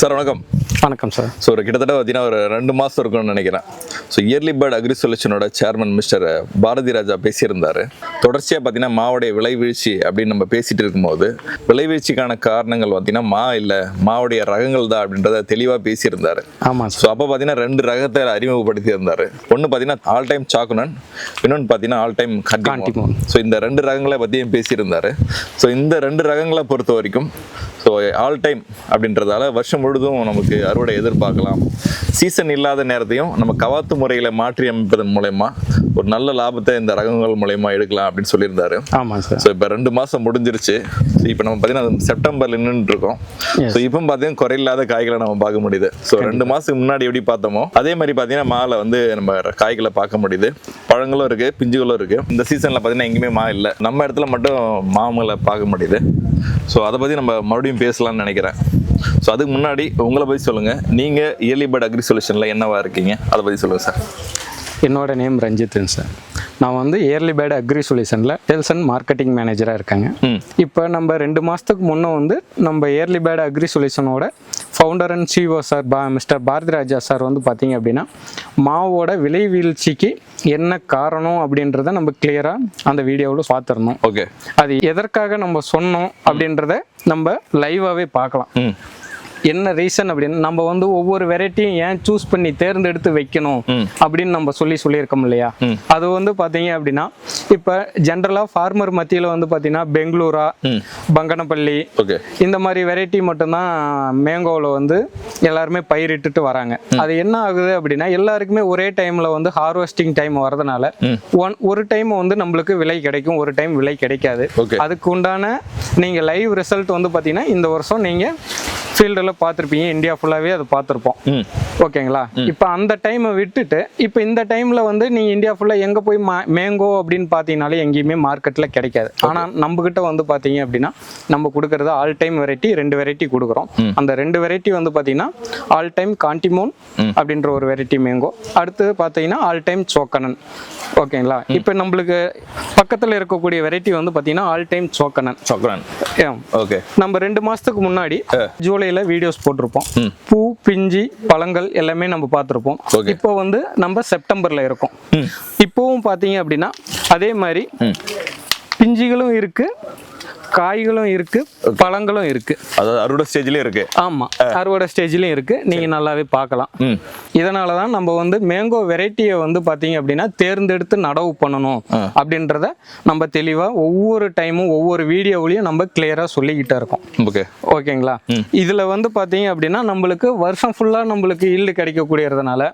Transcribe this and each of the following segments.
Sir வணக்கம். வணக்கம் sir so ஒரு கிட்டத்தட்ட பார்த்தீங்கன்னா ஒரு ரெண்டு மாதம் இருக்கும்னு நினைக்கிறேன். ஸோ இயர்லி பேர்ட் அக்ரி சொல்யூஷனோட சேர்மன் மிஸ்டர் பாரதி ராஜா பேசியிருந்தார். தொடர்ச்சியாக பார்த்தீங்கன்னா மாவுடைய விலை வீழ்ச்சி அப்படின்னு நம்ம பேசிட்டு இருக்கும்போது விலை வீழ்ச்சிக்கான காரணங்கள் பார்த்தீங்கன்னா மா இல்லை மாவுடைய ரகங்கள் தான் அப்படின்றத தெளிவாக பேசியிருந்தார். ஆமாம் ஸோ அப்போ பார்த்தீங்கன்னா ரெண்டு ரகத்தை அறிமுகப்படுத்தி இருந்தார் ஒன்று பார்த்தீங்கன்னா ஆல் டைம் சாக்குனன் இன்னொன்று பார்த்தீங்கன்னா ஆல் டைம். கண்டிமோன் ஸோ இந்த ரெண்டு ரகங்களை பற்றியும் பேசியிருந்தாரு. ஸோ இந்த ரெண்டு ரகங்களை பொறுத்த வரைக்கும் ஸோ ஆல் டைம் அப்படின்றதால வருஷம் முழுதும் நமக்கு அறுவடை எதிர்பார்க்கலாம். சீசன் இல்லாத நேரத்தையும் நம்ம கவாத்து முறைகளை மாற்றி அமைப்பதன் மூலயமா ஒரு நல்ல லாபத்தை இந்த ரகங்கள் மூலயமா எடுக்கலாம் அப்படின்னு சொல்லியிருந்தாரு. ஆமாம் சார் ஸோ இப்போ ரெண்டு மாதம் முடிஞ்சிருச்சு. ஸோ இப்போ நம்ம பார்த்தீங்கன்னா செப்டம்பர்ல நின்றுட்டு இருக்கோம். ஸோ இப்போ பார்த்தீங்கன்னா குறையில்லாத காய்களை நம்ம பார்க்க முடியுது. ஸோ ரெண்டு மாதத்துக்கு முன்னாடி எப்படி பார்த்தோமோ அதே மாதிரி பார்த்தீங்கன்னா மாலை வந்து நம்ம காய்களை பார்க்க முடியுது. பழங்களும் இருக்கு பிஞ்சுகளும் இருக்கு. இந்த சீசனில் பார்த்தீங்கன்னா எங்கேயுமே மா இல்லை. நம்ம இடத்துல மட்டும் மாமலை பார்க்க முடியுது. ஸோ அதை பற்றி நம்ம மறுபடியும் பேசலாம்னு நினைக்கிறேன். ஸோ அதுக்கு முன்னாடி உங்களை பற்றி சொல்லுங்கள் நீங்கள் இயர்லி பேர்ட் அக்ரி சொல்யூஷனில் என்னவா இருக்கீங்க? அதை பற்றி சொல்லுங்கள் சார் என்னோட நேம் ரஞ்சித்ன் சார் நான் வந்து இயர்லி பேட் அக்ரி சொல்யூஷனில் சேல்ஸ் அண்ட் மார்க்கெட்டிங் மேனேஜராக இருக்கேங்க இப்போ நம்ம ரெண்டு மாதத்துக்கு முன்னே வந்து நம்ம இயர்லி பேட் அக்ரி சொல்யூஷனோட ஃபவுண்டர் அண்ட் சிஓ சார் பா மிஸ்டர் பாரதி ராஜா சார் வந்து பார்த்தீங்க அப்படின்னா மாவோட விலை வீழ்ச்சிக்கு என்ன காரணம் அப்படின்றத நம்ம கிளியராக அந்த வீடியோவில் பார்த்துருந்தோம் ஓகே அது எதற்காக நம்ம சொன்னோம் அப்படின்றத நம்ம லைவாகவே பார்க்கலாம். என்ன ரீசன் அப்படின்னு நம்ம வந்து ஒவ்வொரு வெரைட்டியும் ஏன் சூஸ் பண்ணி தேர்ந்தெடுத்து வைக்கணும். அப்படின்னு நம்ம சொல்லி சொல்லியிருக்கோம் இல்லையா. அது வந்து பார்த்தீங்க அப்படின்னா இப்போ ஜென்ரலாக ஃபார்மர் மத்தியில் வந்து பார்த்தீங்கன்னா பெங்களூரா பங்கனப்பள்ளி இந்த மாதிரி வெரைட்டி மட்டும்தான் மேங்கோவில் வந்து எல்லாருமே பயிரிட்டுட்டு வராங்க. அது என்ன ஆகுது அப்படின்னா எல்லாருக்குமே ஒரே டைமில் வந்து ஹார்வெஸ்டிங் டைம் வரதுனால. ஒன் ஒரு டைம் வந்து நம்மளுக்கு விலை கிடைக்கும் ஒரு டைம் விலை கிடைக்காது. அதுக்கு உண்டான நீங்கள் லைவ் ரிசல்ட் வந்து பார்த்தீங்கன்னா இந்த வருஷம் நீங்கள் ஃபீல்டில் பார்த்துருப்பீங்க. இந்தியா ஃபுல்லாகவே அது பார்த்துருப்போம். ஓகேங்களா? இப்போ அந்த டைமை விட்டுட்டு இப்போ இந்த டைமில் வந்து நீங்கள் இந்தியா ஃபுல்லாக எங்கே போய் மா மேங்கோ அப்படின்னு பார்த்தீங்கனாலே எங்கேயுமே மார்க்கெட்டில் கிடைக்காது. ஆனால் நம்மக்கிட்ட வந்து பார்த்தீங்க அப்படின்னா நம்ம கொடுக்குறது ஆல் டைம் வெரைட்டி ரெண்டு வெரைட்டி கொடுக்குறோம். அந்த ரெண்டு வெரைட்டி வந்து பார்த்தீங்கன்னா ஆல் டைம் காண்டிமோன் அப்படின்ற ஒரு வெரைட்டி மேங்கோ அடுத்தது பார்த்தீங்கன்னா ஆல் டைம் சோக்கனன் ஓகேங்களா? இப்போ நம்மளுக்கு பக்கத்தில் இருக்கக்கூடிய வெரைட்டி வந்து பார்த்தீங்கன்னா ஆல் டைம் சோக்கனன் சக்ரன் ஏன் ஓகே. நம்ம ரெண்டு மாசத்துக்கு முன்னாடி ஜூலைல வீடியோஸ் போட்டிருப்போம். பூ பிஞ்சி பழங்கள் எல்லாமே நம்ம பார்த்துருப்போம். இப்போ வந்து நம்ம செப்டம்பர்ல இருக்கோம். இப்போவும் பார்த்தீங்க அப்படின்னா அதே மாதிரி பிஞ்சிகளும் இருக்கு காய்களும் இருக்கு பழங்களும் இருக்கு. அதாவது அறுவடை ஸ்டேஜ்லேயே இருக்கு. ஆமா அறுவடை ஸ்டேஜ்லயும் இருக்கு. நீங்க நல்லாவே பார்க்கலாம். ம். இதனால தான் நம்ம வந்து மேங்கோ வெரைட்டியை வந்து பார்த்தீங்க அப்படின்னா தேர்ந்தெடுத்து நடவு பண்ணணும் அப்படின்றத நம்ம தெளிவாக ஒவ்வொரு டைமும் ஒவ்வொரு வீடியோவிலையும் நம்ம கிளியராக சொல்லிக்கிட்டே இருக்கோம். ஓகே. ஓகேங்களா? இதுல வந்து பாத்தீங்க அப்படின்னா நம்மளுக்கு வருஷம் ஃபுல்லா நம்மளுக்கு ஈல்டு கிடைக்கக்கூடியதுனால.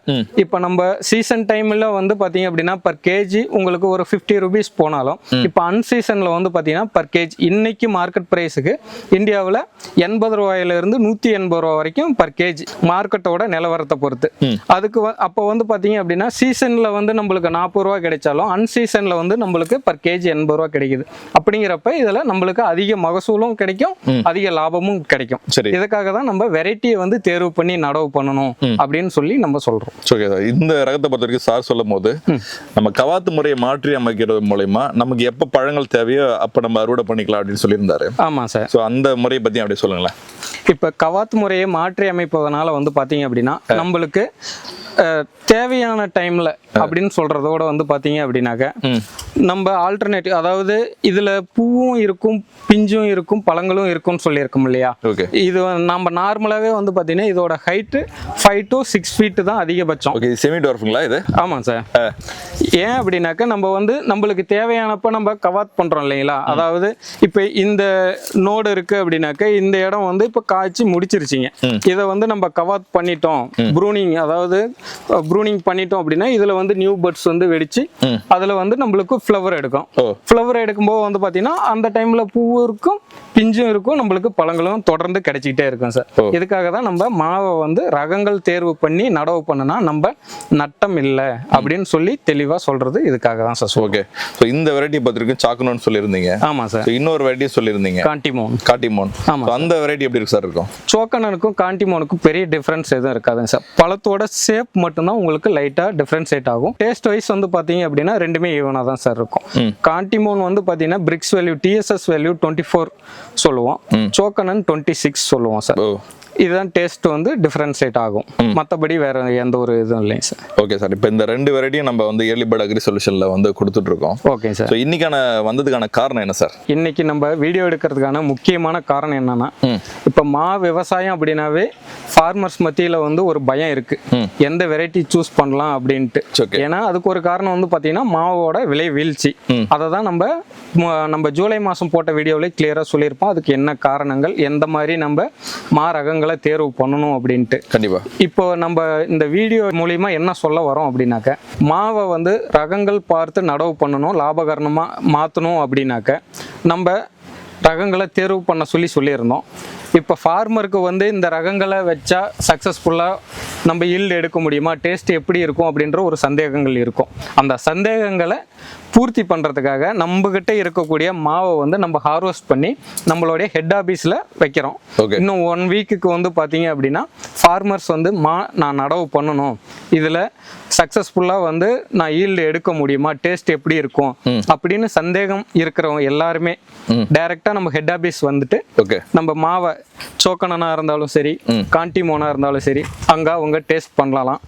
இப்போ நம்ம சீசன் டைம்ல வந்து பாத்தீங்க அப்படின்னா பர் கேஜி உங்களுக்கு ஒரு ஃபிஃப்டி ருபீஸ் போனாலும் இப்போ அன்சீசன்ல வந்து பாத்தீங்கன்னா பர் கேஜி இன்னைக்கு மார்க்கெட் பிரைஸுக்கு இந்தியாவில் எண்பது ரூபாயில இருந்து நூத்தி எண்பது ரூபா வரைக்கும் பர் கேஜி மார்க்கெட்டோட நிலவரத்தை பொறுத்து. அதுக்கு அப்போ வந்து பாத்தீங்க அப்படின்னா சீசன்ல வந்து நம்மளுக்கு நாற்பது ரூபா கிடைச்சாலும் அன்சீசன்ல வந்து நம்மளுக்கு பர் கேஜி எண்பது ரூபா கிடைக்குது. அப்படிங்கிறப்ப இதுல நம்மளுக்கு அதிக மகசூலும் கிடைக்கும் அதிக லாபமும் கிடைக்கும். சரி. இதுக்காக தான் நம்ம வெரைட்டியை வந்து தேர்வு பண்ணி நடவு பண்ணணும் அப்படின்னு சொல்லி நம்ம சொல்றோம். Okay sir. இந்த ரகத்தை பொறுத்த வரைக்கும் சார் சொல்லும் போது நம்ம கவாத்து முறையை மாற்றி அமைக்கிறது மூலயமா நமக்கு எப்போ பழங்கள் தேவையோ அப்போ நம்ம அறுவடை பண்ணிக்கலாம் அப்படின்னு சொல்லியிருந்தாரு. ஆமா சார். ஸோ அந்த முறையை பற்றி அப்படியே சொல்லுங்களேன். இப்ப கவாத் முறையை மாற்றி அமைப்பதனால வந்து பாத்தீங்க அப்படின்னா நம்மளுக்கு தேவையான டைம்ல அப்படின்னு சொல்றதோட வந்து பாத்தீங்க அப்படின்னாக்க நம்ம ஆல்டர்னேட்டிவ் அதாவது இதுல பூவும் இருக்கும் பிஞ்சும் இருக்கும் பழங்களும் இருக்கும்னு சொல்லியிருக்கோம் இல்லையா? இது நம்ம நார்மலாகவே வந்து பார்த்தீங்கன்னா இதோட height five to six feet தான் அதிகபட்சம். ஓகே செமி டார்ஃபுங்களா இது? ஆமாம் சார் ஏன் அப்படின்னாக்கா நம்ம வந்து நம்மளுக்கு தேவையானப்ப நம்ம கவாத் பண்ணுறோம் இல்லைங்களா? அதாவது இப்போ இந்த நோடு இருக்கு அப்படின்னாக்க இந்த இடம் வந்து இப்போ காய்ச்சி முடிச்சிருச்சிங்க. இதை வந்து நம்ம கவாத் பண்ணிட்டோம். ப்ரூனிங் அதாவது ப்ரூனிங் பண்ணிட்டோம் அப்படின்னா இதில் வந்து நியூ பர்ட்ஸ் வந்து வெடிச்சு. அதில் வந்து நம்மளுக்கு ஃப்ளவர் எடுக்கும். ஃப்ளவர் எடுக்கும்போது வந்து பார்த்தீங்கன்னா அந்த டைமில் பூவும் இருக்கும் பிஞ்சும் இருக்கும் நம்மளுக்கு பழங்களும் தொடர்ந்து கிடைச்சிக்கிட்டே இருக்கும் சார். இதுக்காக தான் நம்ம மாவை வந்து ரகங்கள் தேர்வு பண்ணி நடவு பண்ணுனா நம்ம நட்டம் இல்லை அப்படின்னு சொல்லி தெளிவாக சொல்றது இதுக்காக தான் சார் ஓகே. ஸோ இந்த வெரைட்டி பார்த்துருக்கு சாக்கணும்னு சொல்லியிருந்தீங்க. ஆமாம் சார். இன்னொரு வெரைட்டி சொல்லியிருந்தீங்க. காண்டிமோன் காட்டிமோன் ஆமா அந்த வெரைட்டி எப்படி இருக்கு சார் இருக்கும்? சோக்கனனுக்கும் காண்டிமோனுக்கும் பெரிய டிஃப்ரென்ஸ் எதுவும் இருக்காதுங்க சார். பழத்தோட மட்டும்தான் உங்களுக்கு லைட்டாக டிஃப்ரென்ஷியேட் ஆகும். டேஸ்ட் வைஸ் வந்து பார்த்தீங்க அப்படின்னா ரெண்டுமே ஈவனாக தான் சார் இருக்கும். காண்டிமோன் வந்து பார்த்தீங்கன்னா brix value TDS value twenty four சொல்லுவோம். சோக்கனன் டுவெண்ட்டி சிக்ஸ் சொல்லுவோம் சார் இதுதான் டேஸ்ட் வந்து டிஃப்ரென்ஷியேட் ஆகும். மற்றபடி வேற எந்த ஒரு இதுவும் இல்லைங்க சார். ஓகே சார் இப்போ இந்த ரெண்டு வெரைட்டியும் நம்ம வந்து ஏர்லி பேர்ட் அக்ரி சொல்யூஷனில் வந்து கொடுத்துட்டு இருக்கோம் ஓகே சார் இன்னைக்கான வந்ததுக்கான காரணம் என்ன சார் இன்னைக்கு நம்ம வீடியோ எடுக்கிறதுக்கான முக்கியமான காரணம் என்னன்னா இப்போ மா விவசாயம் அப்படின்னாவே ஃபார்மர்ஸ் மத்தியில் வந்து ஒரு பயம் இருக்கு. எந்த வெரைட்டி சூஸ் பண்ணலாம் அப்படின்ட்டு. ஏன்னா அதுக்கு ஒரு காரணம் வந்து பார்த்தீங்கன்னா மாவோட விலை வீழ்ச்சி. அதை தான் நம்ம நம்ம ஜூலை மாதம் போட்ட வீடியோவில் கிளியராக சொல்லியிருப்போம். அதுக்கு என்ன காரணங்கள் எந்த மாதிரி நம்ம மா ரகங்களை தேர்வு பண்ணணும் அப்படின்ட்டு. கண்டிப்பா. இப்போ நம்ம இந்த வீடியோ மூலியமா என்ன சொல்ல வரோம் அப்படின்னாக்க மாவை வந்து ரகங்கள் பார்த்து நடவு பண்ணணும் லாபகரணமாக மாற்றணும் அப்படின்னாக்க நம்ம ரகங்களை தேர்வு பண்ண சொல்லி சொல்லியிருந்தோம். இப்போ ஃபார்மருக்கு வந்து இந்த ரகங்களை வச்சா சக்ஸஸ்ஃபுல்லாக நம்ம ஈல்டு எடுக்க முடியுமா? டேஸ்ட் எப்படி இருக்கும் அப்படின்ற ஒரு சந்தேகங்கள் இருக்கும். அந்த சந்தேகங்களை பூர்த்தி பண்ணுறதுக்காக நம்மக்கிட்ட இருக்கக்கூடிய மாவை வந்து நம்ம ஹார்வெஸ்ட் பண்ணி நம்மளுடைய ஹெட் ஆஃபீஸில் வைக்கிறோம். இன்னும் ஒன் வீக்குக்கு வந்து பார்த்தீங்க அப்படின்னா ஃபார்மர்ஸ் வந்து மா நான் நடவு பண்ணணும். இதில் சக்ஸஸ்ஃபுல்லாக வந்து நான் ஈல்டு எடுக்க முடியுமா? டேஸ்ட் எப்படி இருக்கும்? அப்படின்னு சந்தேகம் இருக்கிறவங்க எல்லாருமே டைரெக்டாக நம்ம ஹெட் ஆஃபீஸ் வந்துட்டு ஓகே. நம்ம மாவை சோக்கனனாக இருந்தாலும் சரி காண்டிமோனாக இருந்தாலும் சரி அங்கே அவங்க டேஸ்ட் பண்ணலாம்.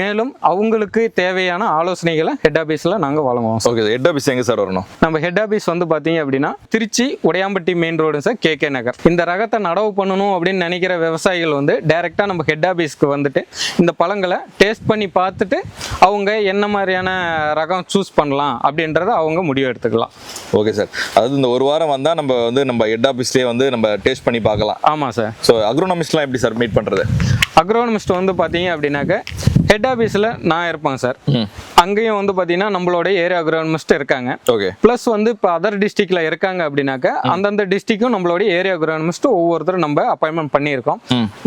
மேலும் அவங்களுக்கு தேவையான ஆலோசனைகளை ஹெட் ஆஃபீஸில் நாங்கள் வழங்குவோம் ஓகே ஹெட் ஆஃபீஸ் எங்க சார் வரணும்? நம்ம ஹெட் ஆஃபீஸ் வந்து பார்த்தீங்க அப்படின்னா Trichy Udaiyampatti main road sir K K Nagar. இந்த ரகத்தை நடவு பண்ணணும் அப்படின்னு நினைக்கிற விவசாயிகள் வந்து டைரெக்டாக நம்ம ஹெட் ஆஃபீஸ்க்கு வந்துட்டு இந்த பழங்களை டேஸ்ட் பண்ணி பார்த்துட்டு அவங்க என்ன மாதிரியான ரகம் சூஸ் பண்ணலாம் அப்படின்றத அவங்க முடிவு எடுத்துக்கலாம். ஓகே சார் அதாவது இந்த ஒரு வாரம் வந்தால் நம்ம வந்து நம்ம ஹெட் ஆஃபீஸ்லேயே வந்து நம்ம டேஸ்ட் பண்ணி பார்க்கலாம். ஆமாம் சார் ஸோ அக்ரோனமிஸ்ட்லாம் எப்படி சார் மீட் பண்ணுறது அக்ரோனமிஸ்ட் வந்து பார்த்தீங்க அப்படின்னாக்க ஹெட் ஆஃபீஸில் நான் இருப்பேன் சார் அங்கேயும் வந்து பார்த்தீங்கன்னா நம்மளோட ஏரியா அக்ரோனமிஸ்ட் இருக்காங்க. ஓகே. ப்ளஸ் வந்து இப்போ அதர் டிஸ்ட்ரிக்ட்ல இருக்காங்க அப்படின்னாக்க அந்தந்த டிஸ்ட்ரிக்டும் நம்மளுடைய ஏரியா அக்ரானமிஸ்ட் ஒவ்வொருத்தரும் நம்ம அப்பாயின்மெண்ட் பண்ணியிருக்கோம்.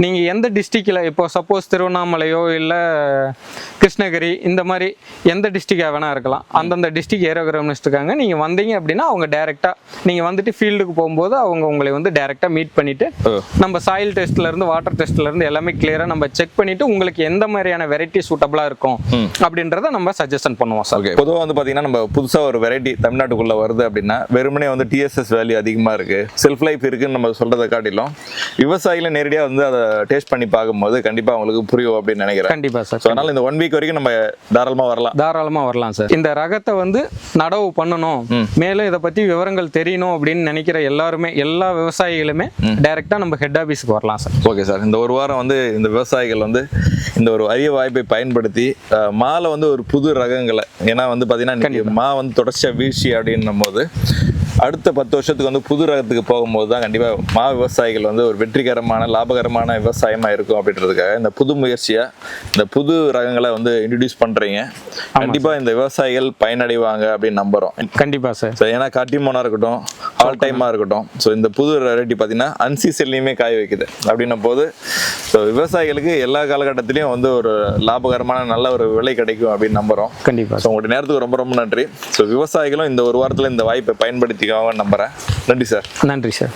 நீங்க எந்த டிஸ்ட்ரிக்ட்ல இப்போ சப்போஸ் திருவண்ணாமலையோ இல்ல கிருஷ்ணகிரி இந்த மாதிரி எந்த டிஸ்ட்ரிக்டாக வேணா இருக்கலாம். அந்தந்த டிஸ்ட்ரிக்ட் ஏரியா அக்ரானமிஸ்ட் இருக்காங்க. நீங்க வந்தீங்க அப்படின்னா அவங்க டைரக்டா நீங்க வந்துட்டு ஃபீல்டுக்கு போகும்போது அவங்க உங்களை வந்து டைரக்டா மீட் பண்ணிட்டு ஓ. நம்ம சாயில் டெஸ்ட்ல இருந்து வாட்டர் டெஸ்ட்ல இருந்து எல்லாமே கிளியரா நம்ம செக் பண்ணிட்டு உங்களுக்கு எந்த மாதிரியான வெரைட்டி சூட்டபிளா இருக்கும். அப்படின்றத நம்ம சஜஷன் பண்ணுவோம் சார் பொதுவாக வந்து பார்த்தீங்கன்னா நம்ம புதுசாக ஒரு வெரைட்டி தமிழ்நாட்டுக்குள்ளே வருது அப்படின்னா வெறுமனே வந்து டிஎஸ்எஸ் வேல்யூ அதிகமாக இருக்குது செல்ஃப் லைஃப் இருக்குன்னு நம்ம சொல்கிறத காட்டிலும் விவசாயிகளை நேரடியாக வந்து அதை டேஸ்ட் பண்ணி பார்க்கும்போது கண்டிப்பாக அவங்களுக்கு புரியும் அப்படின்னு நினைக்கிறேன். கண்டிப்பா சார் ஸோ அதனால் இந்த ஒன் வீக் வரைக்கும் நம்ம தாராளமாக வரலாம். தாராளமா வரலாம் சார் இந்த ரகத்தை வந்து நடவு பண்ணணும். மேலும் இதை பத்தி விவரங்கள் தெரியணும் அப்படின்னு நினைக்கிற எல்லாருமே எல்லா விவசாயிகளுமே டைரக்டா நம்ம ஹெட் ஆபீஸ்க்கு வரலாம் சார் ஓகே சார் இந்த ஒரு வாரம் வந்து இந்த விவசாயிகள் வந்து இந்த ஒரு அரிய வாய்ப்பை பயன்படுத்தி அஹ், மாலை வந்து ஒரு புது ரகங்களை. ஏன்னா வந்து பார்த்தீங்கன்னா மா வந்து தொடர்ச்சியாக வீழ்ச்சி அப்படின்னும் போது அடுத்த பத்து வருஷத்துக்கு வந்து புது ரகத்துக்கு போகும்போது தான் கண்டிப்பாக மா விவசாயிகள் வந்து ஒரு வெற்றிகரமான லாபகரமான விவசாயமாக இருக்கும் அப்படின்றதுக்காக இந்த புது முயற்சியாக இந்த புது ரகங்களை வந்து இன்ட்ரடியூஸ் பண்ணுறீங்க கண்டிப்பாக இந்த விவசாயிகள் பயனடைவாங்க அப்படின்னு நம்புகிறோம் கண்டிப்பா சார். ஸோ ஏன்னா காட்டிமோனா இருக்கட்டும் ஆல் டைமாக இருக்கட்டும். ஸோ இந்த புது வெரைட்டி பார்த்தீங்கன்னா அன்சீசன்லையுமே காய வைக்குது. அப்படின்னும் போது ஸோ விவசாயிகளுக்கு எல்லா காலகட்டத்திலையும் வந்து ஒரு லாபகரமான நல்ல ஒரு விலை கிடைக்கும் அப்படின்னு நம்புகிறோம் கண்டிப்பா ஸோ உங்களுடைய நேரத்துக்கு ரொம்ப ரொம்ப நன்றி. ஸோ விவசாயிகளும் இந்த ஒரு வாரத்தில் இந்த வாய்ப்பை பயன்படுத்திக்காம நம்புகிறேன் நன்றி சார். நன்றி சார்.